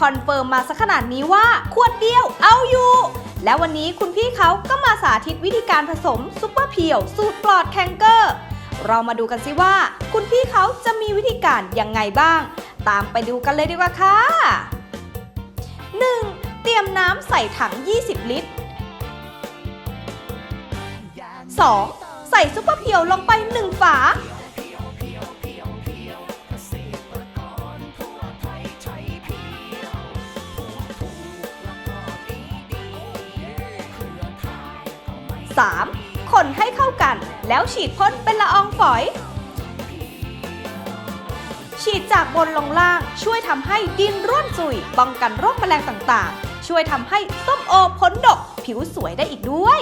คอนเฟิร์มมาสักขนาดนี้ว่า ขวดเดียวเอาอยู่ แล้ววันนี้คุณพี่เขาก็มาสาธิตวิธีการผสมซุปเปอร์เพียวสูตรปลอดแคนเกอร์ เรามาดูกันสิว่า คุณพี่เขาจะมีวิธีการยังไงบ้าง ตามไปดูกันเลยดีกว่าค่ะ 1. เตรียมน้ำใส่ถัง 20 ลิตร 2. ใส่ซุปเปอร์เพียวลงไป 1 ฝา 3. คนให้เข้ากัน แล้วฉีดพ่นเป็นละอองฝอย ฉีดจากบนลงล่างช่วยทำให้ดินร่วนจุยป้องกันโรคแมลงต่างๆ ช่วยทำให้ส้มโอพ้นดกผิวสวยได้อีกด้วย